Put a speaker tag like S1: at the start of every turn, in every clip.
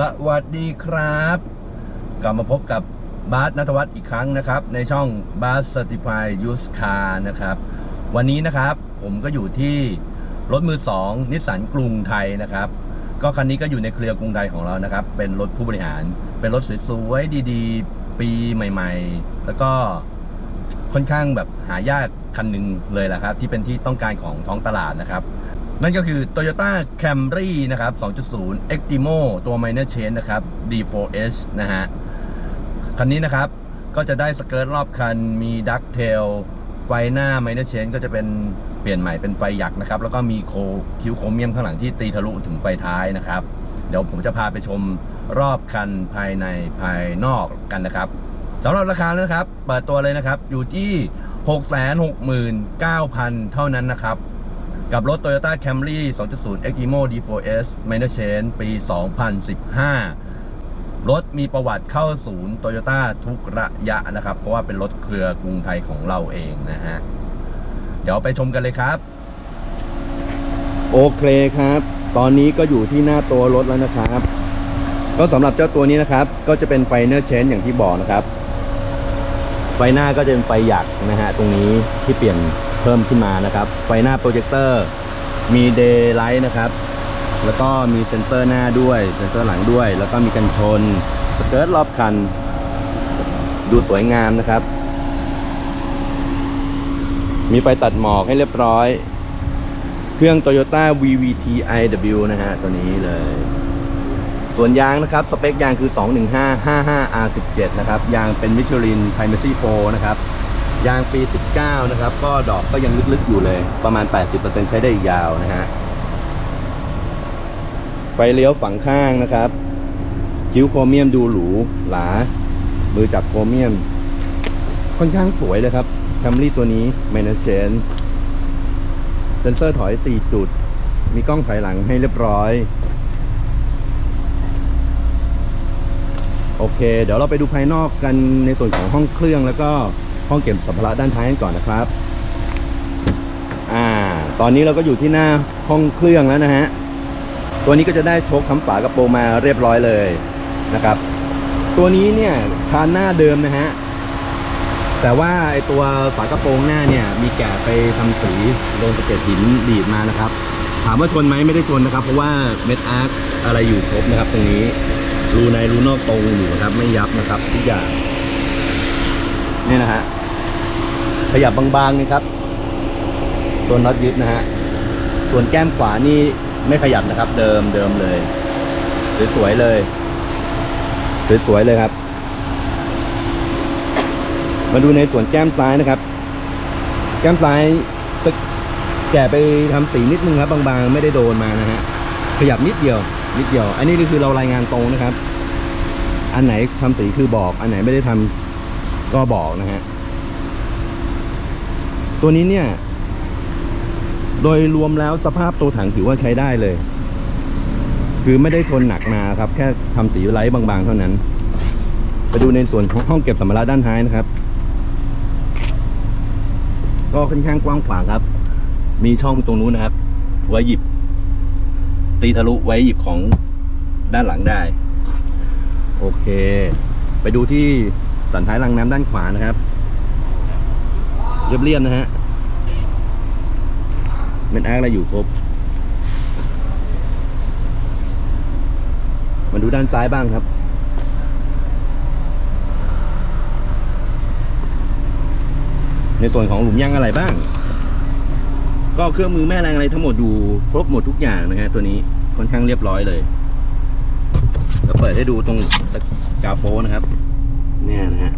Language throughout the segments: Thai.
S1: สวัสดีครับ กลับมาพบกับบาสนัทวัฒน์อีกครั้งนะครับ ในช่องบาส Certified Used Car นะครับ วันนี้นะครับผมก็อยู่ที่รถมือ2นิสสันกรุงไทยนะครับ ก็คันนี้ก็อยู่ในเครือกรุงไทยของเรานะครับ เป็นรถผู้บริหาร เป็นรถสวยๆดีๆ ปีใหม่ ๆ แล้วก็ ค่อนข้างแบบหายากคันหนึ่งเลยแหละครับ ที่เป็นที่ต้องการของท้องตลาดนะครับ นั่นก็คือ Toyota Camry นะครับ 2.0 Extimo ตัว Minor Change นะครับ D4S นะฮะ คันนี้นะครับก็จะได้สเกิร์ตรอบคันมีดักเทลไฟหน้า Minor Change ก็จะเป็นเปลี่ยนใหม่เป็นไฟหยักนะครับ แล้วก็มีโคคิวโครเมียมข้างหลังที่ตีทะลุถึงไฟท้ายนะครับ เดี๋ยวผมจะพาไปชมรอบคันภายในภายนอกกันนะครับ สำหรับราคาแล้วนะครับ เปิดตัวเลยนะครับ อยู่ที่ 669,000 เท่านั้นนะครับ กับรถ Toyota Camry 2.0 Eximo D4S Minor Change ปี 2015 รถมีประวัติเข้าศูนย์ Toyota ทุกระยะนะครับ เพราะว่าเป็นรถเครือกรุงไทยของเราเองนะฮะ เดี๋ยวไปชมกันเลยครับ โอเคครับ ตอนนี้ก็อยู่ที่หน้าตัวรถแล้วนะครับก็สำหรับเจ้าตัวนี้นะครับ ก็จะเป็นไฟเนอร์เชนอย่างที่บอกนะครับ ไฟหน้าก็จะเป็นไฟหยักนะฮะตรงนี้ที่เปลี่ยนเพิ่มขึ้นมานะครับ ไฟหน้าโปรเจคเตอร์มีเดย์ไลท์นะครับ แล้วก็มีเซ็นเซอร์หน้าด้วยเซ็นเซอร์หลังด้วย แล้วก็มีกันชนสเกิร์ตรอบคัน ดูสวยงามนะครับ มีไฟตัดหมอกให้เรียบร้อย เครื่อง Toyota VVT iW นะฮะตัวนี้เลย ส่วนยางนะครับ สเปคยางคือ 215-55R17 นะครับ ยางเป็น Michelin Primacy Pro นะครับ ยางปี 19 นะครับ ก็ดอกก็ยังลึกๆอยู่เลย ประมาณ 80%ใช้ได้ยาวนะฮะ ไฟเลี้ยวฝั่งข้างนะครับ คิ้วโครเมียมดูหรู หลา มือจับโครเมียม ค่อนข้างสวยเลยครับแคมรี่ตัวนี้ไมเนเชนเซนเซอร์ถอย 4 จุด มีกล้องถอยหลังให้เรียบร้อย โอเค เดี๋ยวเราไปดูภายนอกกันในส่วนของห้องเครื่องแล้วก็ห้องเก็บสัมภาระด้านท้ายกันก่อนนะครับอ่าตอนนี้เราก็อยู่ที่หน้าห้องเครื่องแล้วนะฮะตัวนี้ก็จะได้โชคคำฝากระโปรงมาเรียบร้อยเลยนะครับ ตัวนี้เนี่ยคานหน้าเดิมนะฮะแต่ว่าไอตัวฝากระโปรงหน้าเนี่ย มีแกะไปทำสีโดนสะเก็ดหินดีดมานะครับ ถามว่าชนไหมไม่ได้ชนนะครับ เพราะว่าเม็ดอาร์คอะไรอยู่ครบนะครับตรงนี้ รูในรูนอกตรงอยู่นะครับ ไม่ยับนะครับทุกอย่างนี่นะฮะขยับบางๆนี่ครับ ตัวน็อตยึดนะฮะส่วนแก้มขวานี่ไม่ขยับนะครับ เดิมเดิมเลยสวยๆเลยสวยๆเลยครับ มาดูในส่วนแก้มซ้ายนะครับ แก้มซ้ายแกะไปทำสีนิดนึงครับ บางๆ ไม่ได้โดนมานะฮะ ขยับนิดเดียว นิดเดียว อันนี้ก็คือเรารายงานตรงนะครับ อันไหนทำสีคือบอก อันไหนไม่ได้ทำก็บอกนะฮะ ตัวนี้เนี่ย โดยรวมแล้วสภาพตัวถังถือว่าใช้ได้เลย คือไม่ได้ชนหนักมาครับ แค่ทำสีไลท์บางๆ เท่านั้น ไปดูในส่วนของห้องเก็บสัมภาระด้านท้ายนะครับ ก็ค่อนข้างกว้างขวางครับ มีช่องตรงนู้นนะครับ ไว้หยิบ ตีทะลุไว้หยิบของด้านหลังได้ โอเค ไปดูที่สันท้ายรางน้ำด้านขวานะครับ เรียบๆนะฮะเป็นอาร์อะไรอยู่ครบ มาดูด้านซ้ายบ้างครับ ในส่วนของหลุมยางอะไรบ้าง ก็เครื่องมือแม่แรงอะไรทั้งหมดดูครบหมดทุกอย่างนะฮะตัวนี้ค่อนข้างเรียบร้อยเลยก็เปิดให้ดูตรงตะกาโฟนะครับ เนี่ยนะฮะ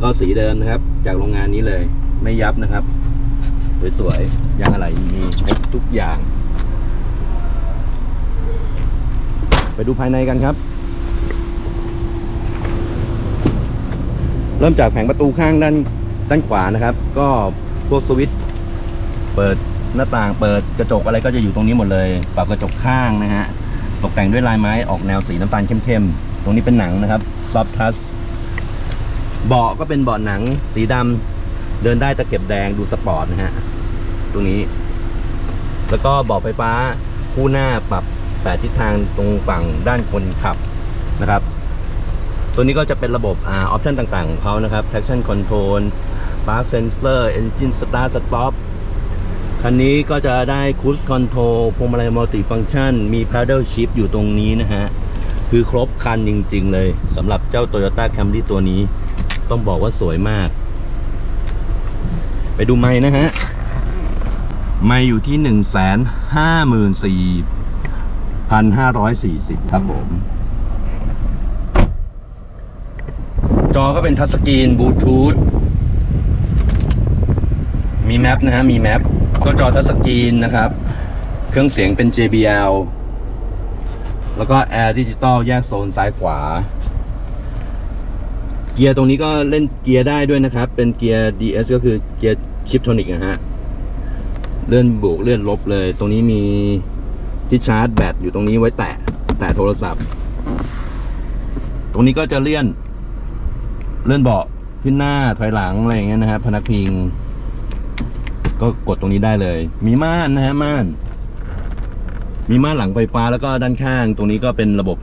S1: ก็สีเดิมนะครับ จากโรงงานนี้เลย ไม่ยับนะครับ สวยๆยางอะไรมีครบทุกอย่าง ไปดูภายในกันครับ เริ่มจากแผงประตูข้างด้านด้านขวานะครับ ก็พวกสวิตช์ เปิดหน้าต่างเปิดกระจกอะไรก็จะอยู่ตรงนี้หมดเลย ปรับกระจกข้างนะฮะ ตกแต่งด้วยลายไม้ออกแนวสีน้ำตาลเข้มๆ ตรงนี้เป็นหนังนะครับซอฟทัสเบาะก็เป็นเบาะหนังสีดำเดินได้ตะเข็บแดงดูสปอร์ตนะฮะ ตรงนี้ แล้วก็เบาะไฟฟ้าคู่หน้าปรับ8ทิศทางตรงฝั่งด้านคนขับนะครับ ตัวนี้ก็จะเป็นระบบอ่าออปชันต่างๆ ของเขานะครับ traction control park sensor engine start stop คันนี้ก็จะได้ cruise control พวงมาลัย multi function มี paddle shift อยู่ตรงนี้นะฮะ คือครบคันจริง ๆ เลยสำหรับเจ้า Toyota Camry ตัวนี้ ต้องบอกว่าสวยมาก ไปดูไม้นะฮะ ไม่อยู่ที่หนึ่งแสนห้าหมื่นสี่พันห้าร้อยสี่สิบครับผม จอก็เป็นทัชสกรีนบลูทูธมีแมปนะฮะ มีแมป ก็จอทัชสกรีนนะครับ เครื่องเสียงเป็น JBL แล้วก็แอร์ดิจิตอลแยกโซนซ้ายขวา เกียร์ตรงนี้ก็เล่นเกียร์ได้ด้วยนะครับ เป็นเกียร์ DS ก็คือเกียร์ชิปโทนิกนะฮะ เลื่อนบวกเลื่อนลบเลย ตรงนี้มีที่ชาร์จแบตอยู่ตรงนี้ไว้แตะแตะโทรศัพท์ ตรงนี้ก็จะเลื่อนเลื่อนเบาะขึ้นหน้าถอยหลังอะไรอย่างเงี้ยนะฮะพนักพิง ก็กดตรงนี้ได้เลย มีม่านนะฮะม่าน มีม่านหลังไฟฟ้าแล้วก็ด้านข้าง ตรงนี้ก็เป็นระบบ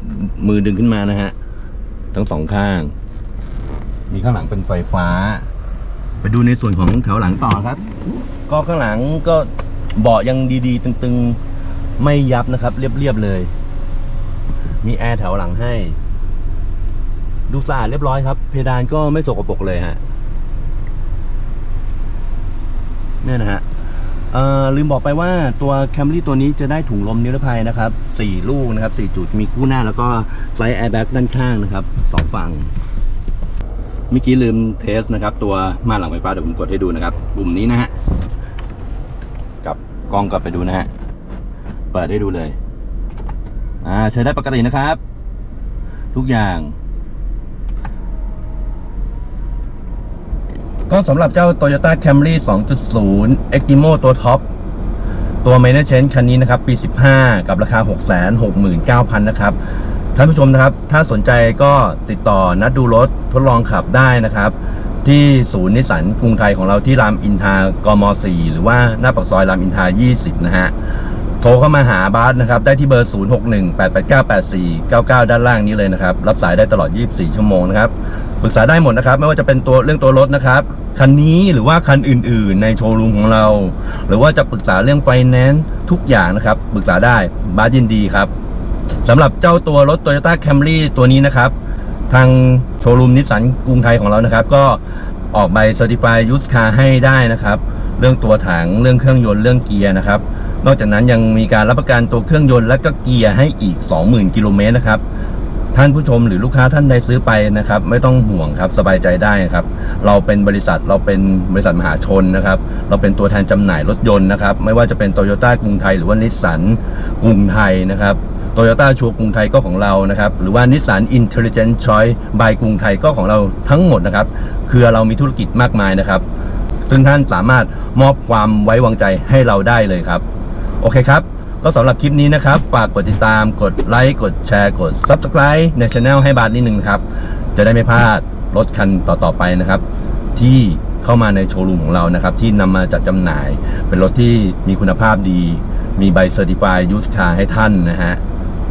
S1: มือดึงขึ้นมานะฮะ ทั้งสองข้าง มีข้างหลังเป็นไฟฟ้า ไปดูในส่วนของแถวหลังต่อครับ ก็ข้างหลังก็เบาะยังดีๆ ตึงๆ ไม่ยับนะครับ เรียบๆเลย มีแอร์แถวหลังให้ ดูสะอาดเรียบร้อยครับ เพดานก็ไม่สกปรกเลยฮะ เนี่ยนะฮะเออลืมบอกไปว่าตัวแคมรี่ตัวนี้จะได้ถุงลมนิรภัยนะครับ4ลูกนะครับ4จุดมีคู่หน้าแล้วก็ไซส์แอร์แบ็กด้านข้างนะครับสองฝั่งเมื่อกี้ลืมเทสนะครับ ตัวม่านหลังไฟฟ้าเดี๋ยวผมกดให้ดูนะครับปุ่มนี้นะฮะกลับกล้องกลับไปดูนะฮะเปิดให้ดูเลย อ่าใช้ได้ปกตินะครับ ทุกอย่าง ก็สำหรับเจ้า Toyota Camry 2.0 Eximo ตัวท็อป ตัว Minor Change คันนี้นะครับ ปี 15 กับราคา 669,000 นะครับ ท่านผู้ชมนะครับ ถ้าสนใจก็ติดต่อนัดดูรถทดลองขับได้นะครับ ที่ศูนย์นิสสันกรุงไทยของเราที่รามอินทรากม 4 หรือว่าหน้าปากซอยรามอินทรา20 นะฮะ โทรเข้ามาหาบาสนะครับ ได้ที่เบอร์ 0618898499 ด้านล่างนี้เลยนะครับ รับสายได้ตลอด 24 ชั่วโมงนะครับ ปรึกษาได้หมดนะครับ ไม่ว่าจะเป็นตัวเรื่องตัวรถนะครับ คันนี้หรือว่าคันอื่น ๆ ในโชว์รูมของเรา หรือว่าจะปรึกษาเรื่องไฟแนนซ์ทุกอย่างนะครับ ปรึกษาได้บาสยินดีครับสำหรับเจ้าตัวรถ Toyota Camry ตัวนี้นะครับ ทางโชว์รูมนิสสันกรุงไทยของเรานะครับ ก็ ออกใบ Certified Used Car ให้ได้นะครับ เรื่องตัวถังเรื่องเครื่องยนต์เรื่องเกียร์นะครับ นอกจากนั้นยังมีการรับประกันตัวเครื่องยนต์และก็เกียร์ให้อีก 20,000 กิโลเมตรนะครับ ท่านผู้ชมหรือลูกค้าท่านใดซื้อไปนะครับ ไม่ต้องห่วงครับสบายใจได้ครับ เราเป็นบริษัทเราเป็นบริษัทมหาชนนะครับ เราเป็นตัวแทนจำหน่ายรถยนต์นะครับ ไม่ว่าจะเป็นโตโยต้ากรุงไทยหรือว่านิสสันกรุงไทยนะครับโตโยต้าชัวกรุงไทยก็ของเรานะครับ หรือว่านิสสันอินเทลเจนต์ชอยบายกรุงไทยก็ของเราทั้งหมดนะครับ คือเรามีธุรกิจมากมายนะครับ ซึ่งท่านสามารถมอบความไว้วางใจให้เราได้เลยครับ โอเคครับ ก็สำหรับคลิปนี้นะครับ ฝากกดติดตาม กดไลค์ กดแชร์ กด Subscribe ในช anel ให้บาทนิดนึงครับ จะได้ไม่พลาดรถคันต่อๆไปนะครับ ที่เข้ามาในโชว์รูมของเรานะครับ ที่นำมาจัดจำหน่าย เป็นรถที่มีคุณภาพดี มีใบเซอร์ติฟายยูสคาให้ท่านนะฮะ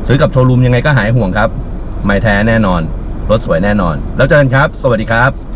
S1: ซื้อกับโชว์รูมยังไงก็หายห่วงครับ ไม่แท้แน่นอน รถสวยแน่นอน แล้วเจอกันครับ สวัสดีครับ